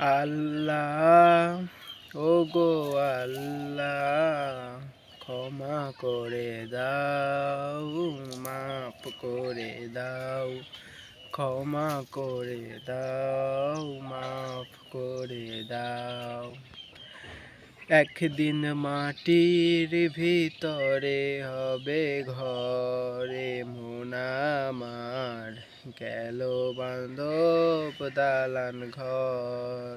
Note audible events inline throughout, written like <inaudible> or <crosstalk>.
আল্লাহ ও গো আল্লাহ, ক্ষমা করে দাও, মাফ করে দাও, ক্ষমা করে দাও, মাফ করে দাও। একদিন মাটির ভিতরে হবে ঘরে গেল বান্ধব দালান ঘর।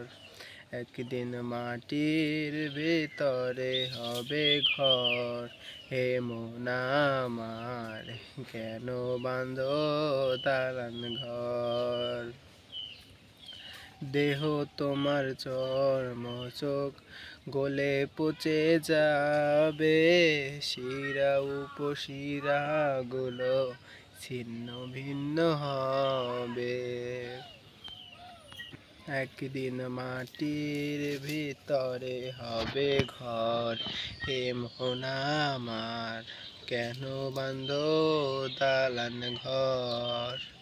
একদিন মাটির ভিতরে হবে ঘর। হে মোনামার কেন বান্ধ দালান ঘর? দেহ তোমার চর্ম চোখ গলে পচে যাবে। শিরা উপশিরা গুলো ছিন্ন ভিন্ন হবে। একদিন মাটির ভিতরে হবে ঘর। হে মোহনামার কেন বান্ধ দালান ঘর?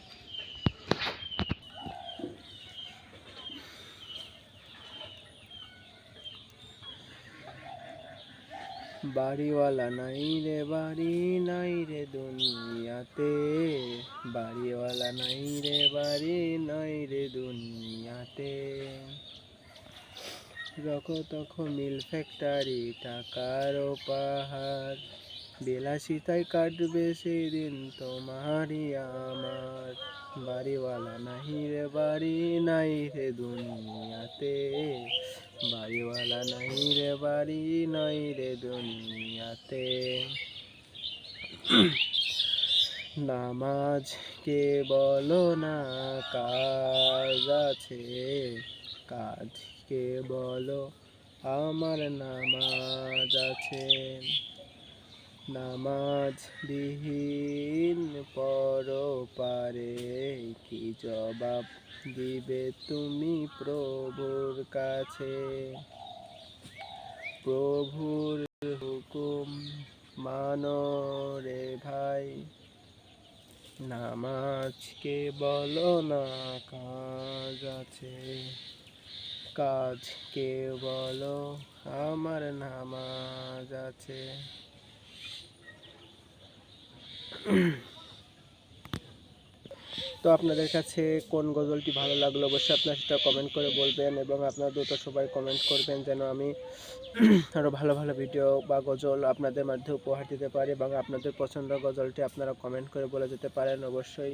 বাড়িওয়ালা নাই রে, বাড়ি নাই রে দুনিয়াতে। বাড়িওয়ালা নাই রে, বাড়ি নাই রে দুনিয়াতে। যখন তখন মিল ফ্যাক্টরি, টাকার পাহাড় বিলাসিতায় কাটবে সেদিন তোমারই আমার। বাড়িওয়ালা নাই রে, বাড়ি নাই রে দুনিয়াতে। বাড়িওয়ালা নাই রে বাড়ি, নাই রে দুনিয়াতে। নামাজ কে বলো না, কাজ আছে। কাজ কে বলো, আমার নামাজ আছে। নামাজ বিহীন পর পারে কি জবাব দিবে তুমি প্রভুর কাছে? প্রভুর হুকুম মানো রে ভাই। নামাজকে বলো না কাজ আছে। কাজকে বলো, আমার নামাজ আছে। তো আপনাদের কাছে কোন গজলটি ভালো লাগল অবশ্যই আপনার সেটা কমেন্ট করে বলবেন এবং আপনার দ্রুত সবাই কমেন্ট করবেন যেন আমি <clears throat> আরও ভালো ভালো ভিডিও বা গজল আপনাদের মধ্যে উপহার দিতে পারি এবং আপনাদের পছন্দ গজলটি আপনারা কমেন্ট করে বলে যেতে পারেন অবশ্যই।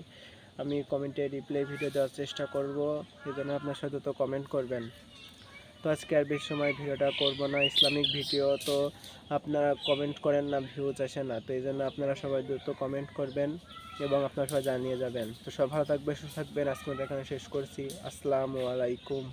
আমি কমেন্টে রিপ্লাই ভিডিও দেওয়ার চেষ্টা করব, এই জন্য আপনার সাথে তো কমেন্ট করবেন। তো আজকে আর বেশি সময় ভিডিওটা করব না, ইসলামিক ভিডিও, তো আপনারা কমেন্ট করেন না ভিউজ আসে না, তো এই জন্য আপনারা সবাই দ্রুত কমেন্ট করবেন এবং আপনারা সবাই জানিয়ে যাবেন। তো সব ভালো থাকবে সুস্থ থাকবেন আজকে এখানে শেষ করছি। আসসালামু আলাইকুম।